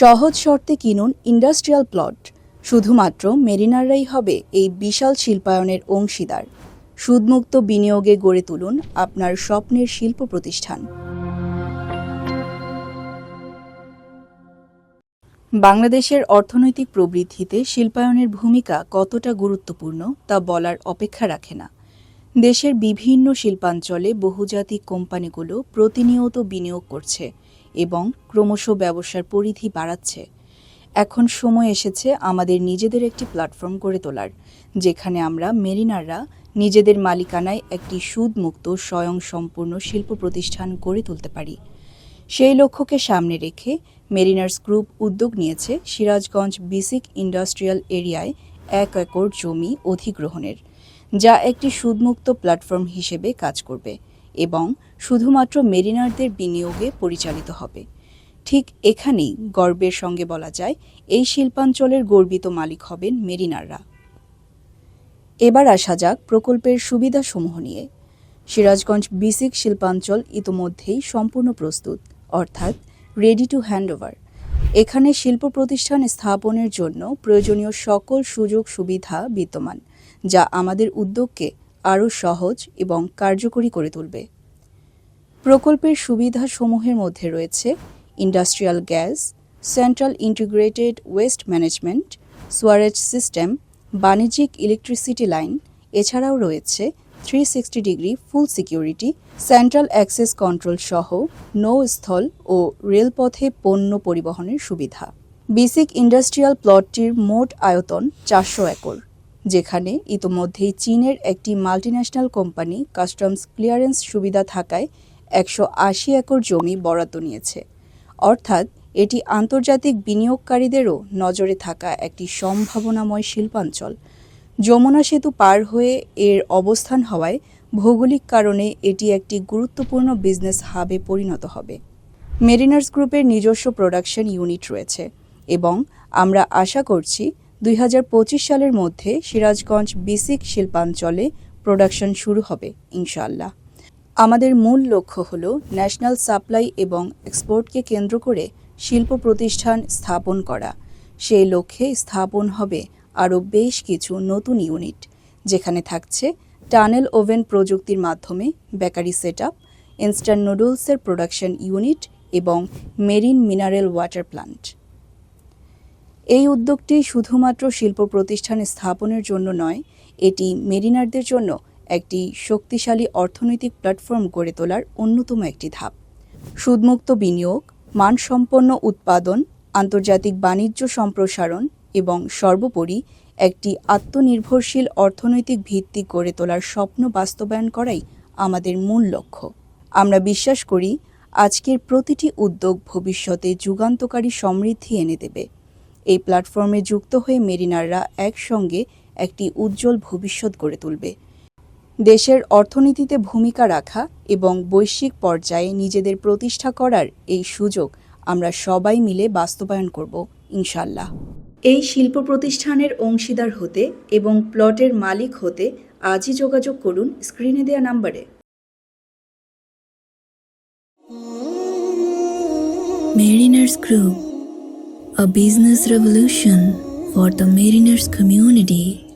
সহজ শর্তে কিনুন ইন্ডাস্ট্রিয়াল প্লট। শুধুমাত্র মেরিনাররাই হবে এই বিশাল শিল্পায়নের অংশীদার। সুদমুক্ত বিনিয়োগে গড়ে তুলুন আপনার স্বপ্নের শিল্প প্রতিষ্ঠান। বাংলাদেশের অর্থনৈতিক প্রবৃদ্ধিতে শিল্পায়নের ভূমিকা কতটা গুরুত্বপূর্ণ তা বলার অপেক্ষা রাখে না। দেশের বিভিন্ন শিল্পাঞ্চলে বহুজাতিক কোম্পানিগুলো প্রতিনিয়ত বিনিয়োগ করছে। এবং ক্রমশ ব্যবসার পরিধি বাড়াচ্ছে। এখন সময় এসেছে আমাদের নিজেদের একটি প্ল্যাটফর্ম গড়ে তোলার, যেখানে আমরা মেরিনাররা নিজেদের মালিকানায় একটি সুদমুক্ত, স্বয়ংসম্পূর্ণ শিল্প প্রতিষ্ঠান গড়ে তুলতে পারি। সেই লক্ষ্যকে সামনে রেখে মেরিনার্স গ্রুপ উদ্যোগ নিয়েছে সিরাজগঞ্জ বিসিক ইন্ডাস্ট্রিয়াল এরিয়ায় এক একর জমি অধিগ্রহণের, যা একটি সুদমুক্ত প্ল্যাটফর্ম হিসেবে কাজ করবে। এবং শুধুমাত্র মেরিনারদের বিনিয়োগে পরিচালিত হবে। ঠিক এখানেই গর্বের সঙ্গে বলা যায়, এই শিল্পাঞ্চলের গর্বিত মালিক হবেন মেরিনাররা। এবার আসা যাক প্রকল্পের সুবিধাসমূহ নিয়ে। সিরাজগঞ্জ বিসিক শিল্পাঞ্চল ইতোমধ্যেই সম্পূর্ণ প্রস্তুত, অর্থাৎ রেডি টু হ্যান্ডওভার এখানে শিল্প প্রতিষ্ঠান স্থাপনের জন্য প্রয়োজনীয় সকল সুযোগ সুবিধা বিদ্যমান, যা আমাদের উদ্যোগকে আরও সহজ এবং কার্যকরী করে তুলবে। প্রকল্পের সুবিধাসমূহের মধ্যে রয়েছে industrial gas, central integrated waste management, sewerage system, বাণিজ্যিক ইলেকট্রিসিটি লাইন, এছাড়াও রয়েছে three sixty degree full security, central access control সহ নৌ স্থল ও রেলপথে পণ্য পরিবহনের সুবিধা। বেসিক ইন্ডাস্ট্রিয়াল প্লটটির মোট আয়তন চারশো একর। যেখানে ইতোমধ্যেই চীনের একটি মাল্টিন্যাশনাল কোম্পানি কাস্টমস ক্লিয়ারেন্স সুবিধা থাকায় একশো আশি একর জমি বরাদ্দ নিয়েছে। অর্থাৎ এটি আন্তর্জাতিক বিনিয়োগকারীদেরও নজরে থাকা একটি সম্ভাবনাময় শিল্পাঞ্চল। যমুনা সেতু পার হয়ে এর অবস্থান হওয়ায় ভৌগোলিক কারণে এটি একটি গুরুত্বপূর্ণ বিজনেস হাবে পরিণত হবে। মেরিনার্স গ্রুপের নিজস্ব প্রোডাকশন ইউনিট রয়েছে এবং আমরা আশা করছি দুই হাজার পঁচিশ সালের মধ্যে সিরাজগঞ্জ বিসিক শিল্পাঞ্চলে প্রোডাকশন শুরু হবে, ইনশাআল্লাহ। আমাদের মূল লক্ষ্য হল ন্যাশনাল সাপ্লাই এবং এক্সপোর্টকে কেন্দ্র করে শিল্প প্রতিষ্ঠান স্থাপন করা। সেই লক্ষ্যে স্থাপন হবে আরও বেশ কিছু নতুন ইউনিট, যেখানে থাকছে টানেল ওভেন প্রযুক্তির মাধ্যমে বেকারি সেট আপ ইনস্ট্যান্ট নুডলসের প্রোডাকশন ইউনিট এবং মেরিন মিনারেল ওয়াটার প্ল্যান্ট এই উদ্যোগটি শুধুমাত্র শিল্প প্রতিষ্ঠান স্থাপনের জন্য নয়, এটি মেরিনারদের জন্য একটি শক্তিশালী অর্থনৈতিক প্ল্যাটফর্ম গড়ে তোলার অন্যতম একটি ধাপ। সুদমুক্ত বিনিয়োগ, মানসম্পন্ন উৎপাদন, আন্তর্জাতিক বাণিজ্য সম্প্রসারণ এবং সর্বোপরি একটি আত্মনির্ভরশীল অর্থনৈতিক ভিত্তি গড়ে তোলার স্বপ্ন বাস্তবায়ন করাই আমাদের মূল লক্ষ্য। আমরা বিশ্বাস করি, আজকের প্রতিটি উদ্যোগ ভবিষ্যতে যুগান্তকারী সমৃদ্ধি এনে দেবে। এই প্ল্যাটফর্মে যুক্ত হয়ে মেরিনাররা একসঙ্গে একটি উজ্জ্বল ভবিষ্যৎ গড়ে তুলবে। দেশের অর্থনীতিতে ভূমিকা রাখা এবং বৈশ্বিক পর্যায়ে নিজেদের প্রতিষ্ঠা করার এই সুযোগ আমরা সবাই মিলে বাস্তবায়ন করব ইনশাল্লাহ এই শিল্প প্রতিষ্ঠানের অংশীদার হতে এবং প্লটের মালিক হতে আজই যোগাযোগ করুন স্ক্রিনে দেওয়া নাম্বারে। Mariners Group, a business revolution for the mariners community.